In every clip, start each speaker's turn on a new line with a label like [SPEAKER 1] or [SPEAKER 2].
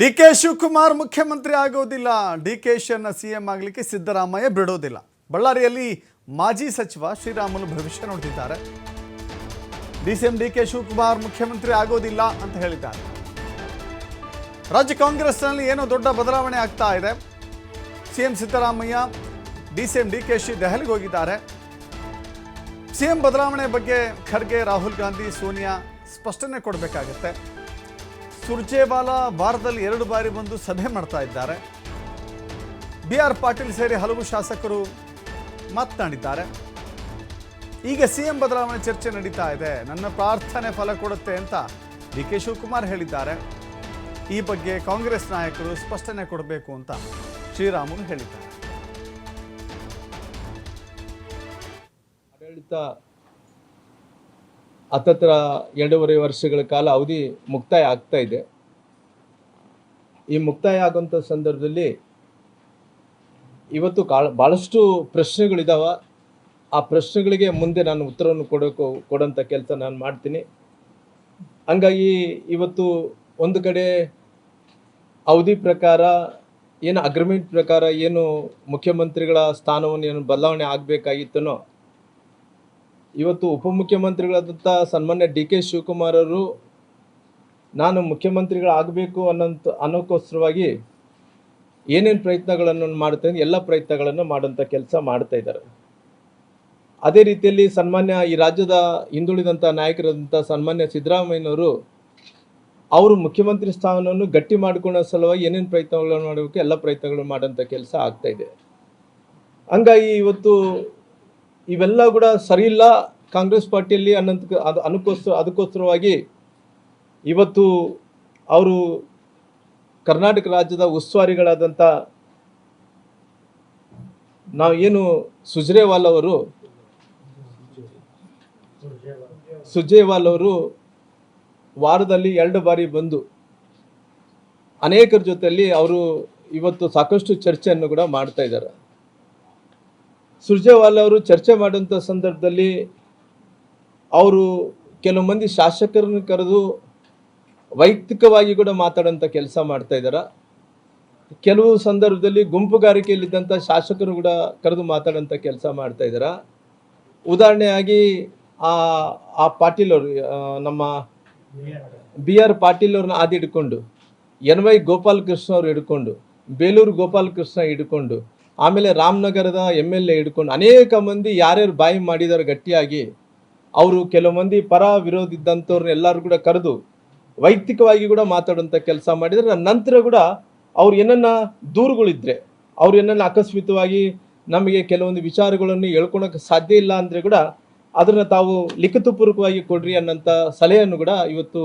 [SPEAKER 1] D K Shivakumar ಮುಖ್ಯಮಂತ್ರಿ ಆಗೋದಿಲ್ಲ. D K ಶಿಯನ್ನ CM ಆಗಲಿಕ್ಕೆ ಸಿದ್ದರಾಮಯ್ಯ ಬಿಡೋದಿಲ್ಲ. ಬಳ್ಳಾರಿಯಲ್ಲಿ ಮಾಜಿ ಸಚಿವ ಶ್ರೀರಾಮುಲು ಭವಿಷ್ಯ ನುಡಿದಿದ್ದಾರೆ D C M, D K Shivakumar ಮುಖ್ಯಮಂತ್ರಿ ಆಗೋದಿಲ್ಲ ಅಂತ ಹೇಳಿದ್ದಾರೆ. ರಾಜ್ಯ ಕಾಂಗ್ರೆಸ್ನಲ್ಲಿ ಏನೋ ದೊಡ್ಡ ಬದಲಾವಣೆ ಆಗ್ತಾ ಇದೆ. CM Siddaramaiah, D C M, D K she ದೆಹಲಿಗೆ ಹೋಗಿದ್ದಾರೆ. ಸಿಎಂ ಬದಲಾವಣೆ ಬಗ್ಗೆ ಖರ್ಗೆ, ರಾಹುಲ್ ಗಾಂಧಿ, ಸೋನಿಯಾ ಸ್ಪಷ್ಟನೆ ಕೊಡಬೇಕಾಗತ್ತೆ. ಸುರ್ಜೇವಾಲಾ ವಾರದಲ್ಲಿ ಎರಡು ಬಾರಿ ಬಂದು ಸಭೆ ಮಾಡ್ತಾ ಇದ್ದಾರೆ. ಬಿ ಆರ್ ಪಾಟೀಲ್ ಸೇರಿ ಹಲವು ಶಾಸಕರು ಮಾತನಾಡಿದ್ದಾರೆ. ಈಗ ಸಿಎಂ ಬದಲಾವಣೆ ಚರ್ಚೆ ನಡೀತಾ ಇದೆ. ನನ್ನ ಪ್ರಾರ್ಥನೆ ಫಲ ಕೊಡುತ್ತೆ ಅಂತ ಡಿ ಕೆ ಶಿವಕುಮಾರ್ ಹೇಳಿದ್ದಾರೆ. ಈ ಬಗ್ಗೆ ಕಾಂಗ್ರೆಸ್ ನಾಯಕರು ಸ್ಪಷ್ಟನೆ ಕೊಡಬೇಕು ಅಂತ ಶ್ರೀರಾಮುಲು ಹೇಳಿದ್ದಾರೆ.
[SPEAKER 2] ಆಡಳಿತ ಹತ್ತತ್ರ ಎರಡೂವರೆ ವರ್ಷಗಳ ಕಾಲ ಅವಧಿ ಮುಕ್ತಾಯ ಆಗ್ತಾ ಇದೆ. ಈ ಮುಕ್ತಾಯ ಆಗುವಂಥ ಸಂದರ್ಭದಲ್ಲಿ ಇವತ್ತು ಕಾಳ ಭಾಳಷ್ಟು ಪ್ರಶ್ನೆಗಳಿದ್ದಾವೆ ಆ ಪ್ರಶ್ನೆಗಳಿಗೆ ಮುಂದೆ ನಾನು ಉತ್ತರವನ್ನು ಕೊಡೋಕೆ ಕೊಡೋಂಥ ಕೆಲಸ ನಾನು ಮಾಡ್ತೀನಿ. ಹಂಗಾಗಿ ಇವತ್ತು ಒಂದು ಕಡೆ ಅವಧಿ ಪ್ರಕಾರ ಏನು ಅಗ್ರಿಮೆಂಟ್ ಪ್ರಕಾರ ಏನು ಮುಖ್ಯಮಂತ್ರಿಗಳ ಸ್ಥಾನವನ್ನು ಏನು ಬದಲಾವಣೆ ಆಗಬೇಕಾಗಿತ್ತನೋ ಇವತ್ತು ಉಪಮುಖ್ಯಮಂತ್ರಿಗಳಾದಂಥ ಸನ್ಮಾನ್ಯ ಡಿ ಕೆ ಶಿವಕುಮಾರ್ ಅವರು ನಾನು ಮುಖ್ಯಮಂತ್ರಿಗಳಾಗಬೇಕು ಅನ್ನೋಂಥ ಅನ್ನೋಕ್ಕೋಸ್ಕರವಾಗಿ ಏನೇನು ಪ್ರಯತ್ನಗಳನ್ನು ಮಾಡ್ತೇನೆ ಎಲ್ಲ ಪ್ರಯತ್ನಗಳನ್ನು ಮಾಡುವಂಥ ಕೆಲಸ ಮಾಡ್ತಾ ಇದ್ದಾರೆ. ಅದೇ ರೀತಿಯಲ್ಲಿ ಸನ್ಮಾನ್ಯ ಈ ರಾಜ್ಯದ ಹಿಂದುಳಿದಂಥ ನಾಯಕರಾದಂಥ ಸನ್ಮಾನ್ಯ ಸಿದ್ದರಾಮಯ್ಯನವರು ಅವರು ಮುಖ್ಯಮಂತ್ರಿ ಸ್ಥಾನವನ್ನು ಗಟ್ಟಿ ಮಾಡಿಕೊಳ್ಳೋ ಸಲುವಾಗಿ ಏನೇನು ಪ್ರಯತ್ನಗಳನ್ನು ಮಾಡಬೇಕು, ಎಲ್ಲ ಪ್ರಯತ್ನಗಳು ಮಾಡೋಂಥ ಕೆಲಸ ಆಗ್ತಾ ಇದೆ. ಹಂಗಾಗಿ ಇವತ್ತು ಇವೆಲ್ಲ ಕೂಡ ಸರಿಯಿಲ್ಲ. ಕಾಂಗ್ರೆಸ್ ಪಾರ್ಟಿಯಲ್ಲಿ ಅನ್ನಂತ ಅದು ಅನುಕೋಸ್ಕರ ಅದಕ್ಕೋಸ್ಕರವಾಗಿ ಇವತ್ತು ಅವರು ಕರ್ನಾಟಕ ರಾಜ್ಯದ ಉಸ್ತುವಾರಿಗಳಾದಂಥ ನಾವು ಏನು ಸುಜ್ರೇವಾಲ್ ಅವರು ಸುಜೇವಾಲ್ ಅವರು ವಾರದಲ್ಲಿ ಎರಡು ಬಾರಿ ಬಂದು ಅನೇಕರ ಜೊತೆಯಲ್ಲಿ ಅವರು ಇವತ್ತು ಸಾಕಷ್ಟು ಚರ್ಚೆಯನ್ನು ಕೂಡ ಮಾಡ್ತಾ ಇದ್ದಾರೆ. ಸುರ್ಜೇವಾಲ ಅವರು ಚರ್ಚೆ ಮಾಡುವಂಥ ಸಂದರ್ಭದಲ್ಲಿ ಅವರು ಕೆಲವು ಮಂದಿ ಶಾಸಕರನ್ನು ಕರೆದು ವೈಯಕ್ತಿಕವಾಗಿ ಕೂಡ ಮಾತಾಡೋಂಥ ಕೆಲಸ ಮಾಡ್ತಾ ಇದ್ದಾರೆ. ಕೆಲವು ಸಂದರ್ಭದಲ್ಲಿ ಗುಂಪುಗಾರಿಕೆಯಲ್ಲಿದ್ದಂಥ ಶಾಸಕರು ಕೂಡ ಕರೆದು ಮಾತಾಡೋಂಥ ಕೆಲಸ ಮಾಡ್ತಾ ಇದ್ದಾರೆ. ಉದಾಹರಣೆಯಾಗಿ ಆ ಆ ಪಾಟೀಲ್ ಅವರು ನಮ್ಮ ಬಿ ಆರ್ ಪಾಟೀಲ್ ಅವ್ರನ್ನ ಆದಿ ಹಿಡ್ಕೊಂಡು, ಎನ್ ವೈ ಗೋಪಾಲಕೃಷ್ಣ ಅವ್ರು ಹಿಡ್ಕೊಂಡು, ಬೇಲೂರು ಗೋಪಾಲಕೃಷ್ಣ ಹಿಡ್ಕೊಂಡು ಆಮೇಲೆ ರಾಮನಗರದ ಎಂ ಎಲ್ ಎ ಹಿಡ್ಕೊಂಡು ಅನೇಕ ಮಂದಿ ಯಾರ್ಯಾರು ಬಾಯಿ ಮಾಡಿದಾರೆ ಗಟ್ಟಿಯಾಗಿ, ಅವರು ಕೆಲವು ಮಂದಿ ಪರ ವಿರೋಧ ಇದ್ದಂಥವ್ರನ್ನ ಎಲ್ಲರೂ ಕೂಡ ಕರೆದು ವೈಯಕ್ತಿಕವಾಗಿ ಕೂಡ ಮಾತಾಡುವಂಥ ಕೆಲಸ ಮಾಡಿದರೆ ನಂತರ ಕೂಡ ಅವ್ರು ಏನನ್ನ ದೂರುಗಳಿದ್ರೆ, ಅವ್ರು ಏನನ್ನ ಆಕಸ್ಮಿತವಾಗಿ ನಮಗೆ ಕೆಲವೊಂದು ವಿಚಾರಗಳನ್ನು ಹೇಳ್ಕೊಳಕ್ಕೆ ಸಾಧ್ಯ ಇಲ್ಲ ಅಂದರೆ ಕೂಡ ಅದನ್ನು ತಾವು ಲಿಖಿತಪೂರ್ವಕವಾಗಿ ಕೊಡ್ರಿ ಅನ್ನೋಂಥ ಸಲಹೆಯನ್ನು ಕೂಡ ಇವತ್ತು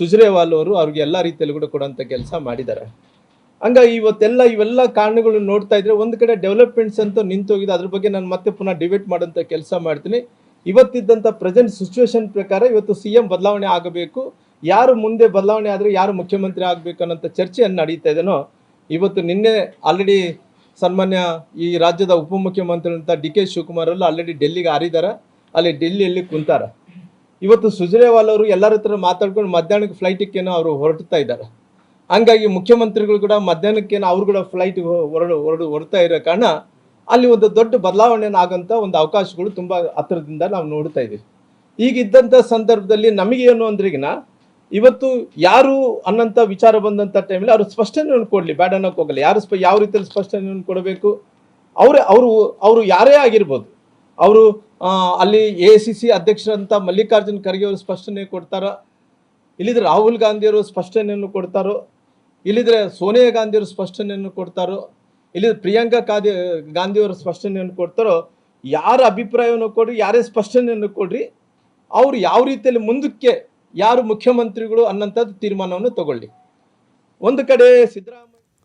[SPEAKER 2] ಸುಜ್ರೇವಾಲ್ ಅವರು ಅವ್ರಿಗೆ ಎಲ್ಲ ರೀತಿಯಲ್ಲೂ ಕೂಡ ಕೊಡೋಂಥ ಕೆಲಸ ಮಾಡಿದ್ದಾರೆ. ಹಂಗಾಗಿ ಇವತ್ತೆಲ್ಲ ಇವೆಲ್ಲ ಕಾರಣಗಳು ನೋಡ್ತಾ ಇದ್ರೆ ಒಂದು ಕಡೆ ಡೆವಲಪ್ಮೆಂಟ್ಸ್ ಅಂತ ನಿಂತೋಗಿದೆ. ಅದ್ರ ಬಗ್ಗೆ ನಾನು ಮತ್ತೆ ಪುನಃ ಡಿಬೇಟ್ ಮಾಡೋಂಥ ಕೆಲಸ ಮಾಡ್ತೀನಿ. ಇವತ್ತಿದ್ದಂಥ ಪ್ರೆಸೆಂಟ್ ಸಿಚುವೇಶನ್ ಪ್ರಕಾರ ಇವತ್ತು ಸಿ ಎಂ ಬದಲಾವಣೆ ಆಗಬೇಕು. ಯಾರು ಮುಂದೆ ಬದಲಾವಣೆ ಆದರೆ ಯಾರು ಮುಖ್ಯಮಂತ್ರಿ ಆಗಬೇಕು ಅನ್ನೋಂಥ ಚರ್ಚೆಯನ್ನು ನಡೀತಾ ಇದೇನೋ, ಇವತ್ತು ನಿನ್ನೆ ಆಲ್ರೆಡಿ ಸನ್ಮಾನ್ಯ ಈ ರಾಜ್ಯದ ಉಪಮುಖ್ಯಮಂತ್ರಿ ಅಂತ ಡಿ ಕೆ ಶಿವಕುಮಾರ್ ಅವರು ಆಲ್ರೆಡಿ ಡೆಲ್ಲಿಗೆ ಹಾರಿದಾರ. ಅಲ್ಲಿ ಡೆಲ್ಲಿಯಲ್ಲಿ ಕುಂತಾರ. ಇವತ್ತು ಸುಜ್ರೇವಾಲ್ ಅವರು ಎಲ್ಲರ ಹತ್ರ ಮಾತಾಡ್ಕೊಂಡು ಮಧ್ಯಾಹ್ನಕ್ಕೆ ಫ್ಲೈಟಿಗೇನೋ ಅವರು ಹೊರಡ್ತಾ ಇದ್ದಾರೆ. ಹಂಗಾಗಿ ಮುಖ್ಯಮಂತ್ರಿಗಳು ಕೂಡ ಮಧ್ಯಾಹ್ನಕ್ಕೆ ಅವ್ರು ಕೂಡ ಫ್ಲೈಟ್ ಹೊರಡು ಹೊರಡು, ಹೊರಡ್ತಾ ಇರೋ ಕಾರಣ ಅಲ್ಲಿ ಒಂದು ದೊಡ್ಡ ಬದಲಾವಣೆ ಆಗಂತ ಒಂದು ಅವಕಾಶಗಳು ತುಂಬ ಹತ್ತಿರದಿಂದ ನಾವು ನೋಡ್ತಾ ಇದ್ದೀವಿ. ಈಗಿದ್ದಂಥ ಸಂದರ್ಭದಲ್ಲಿ ನಮಗೇನು ಅಂದ್ರಿಗಿನ ಇವತ್ತು ಯಾರು ಅನ್ನಂಥ ವಿಚಾರ ಬಂದಂಥ ಟೈಮಲ್ಲಿ ಅವರು ಸ್ಪಷ್ಟನೆಯನ್ನು ಕೊಡಲಿ ಬೇಡ ಅನ್ನೋಕೆ ಹೋಗಲ್ಲ. ಯಾರು ಸ್ಪ, ಯಾವ ರೀತಿಯಲ್ಲಿ ಸ್ಪಷ್ಟನೆಯನ್ನು ಕೊಡಬೇಕು? ಅವರೇ, ಅವರು ಅವರು ಯಾರೇ ಆಗಿರ್ಬೋದು. ಅವರು ಅಲ್ಲಿ ಎ ಸಿ ಸಿ ಅಧ್ಯಕ್ಷರಂತ ಮಲ್ಲಿಕಾರ್ಜುನ್ ಖರ್ಗೆ ಅವರು ಸ್ಪಷ್ಟನೆ ಕೊಡ್ತಾರೋ. ಇಲ್ಲಿದ್ರೆ ರಾಹುಲ್ ಗಾಂಧಿಯವರು ಸ್ಪಷ್ಟನೆಯನ್ನು ಕೊಡ್ತಾರೋ? ಇಲ್ಲಿದ್ರೆ ಸೋನಿಯಾ ಗಾಂಧಿಯವರು ಸ್ಪಷ್ಟನೆಯನ್ನು ಕೊಡ್ತಾರೋ, ಇಲ್ಲಿ ಪ್ರಿಯಾಂಕಾ ಗಾಂಧಿ ಗಾಂಧಿಯವರು ಸ್ಪಷ್ಟನೆಯನ್ನು ಕೊಡ್ತಾರೋ, ಯಾರ ಅಭಿಪ್ರಾಯವನ್ನು ಕೊಡ್ರಿ, ಯಾರೇ ಸ್ಪಷ್ಟನೆಯನ್ನು ಕೊಡ್ರಿ, ಅವ್ರು ಯಾವ ರೀತಿಯಲ್ಲಿ ಮುಂದಕ್ಕೆ ಯಾರು ಮುಖ್ಯಮಂತ್ರಿಗಳು ಅನ್ನೋಂಥದ್ದು ತೀರ್ಮಾನವನ್ನು ತಗೊಳ್ಳಿ. ಒಂದು ಕಡೆ ಸಿದ್ದರಾಮಯ್ಯ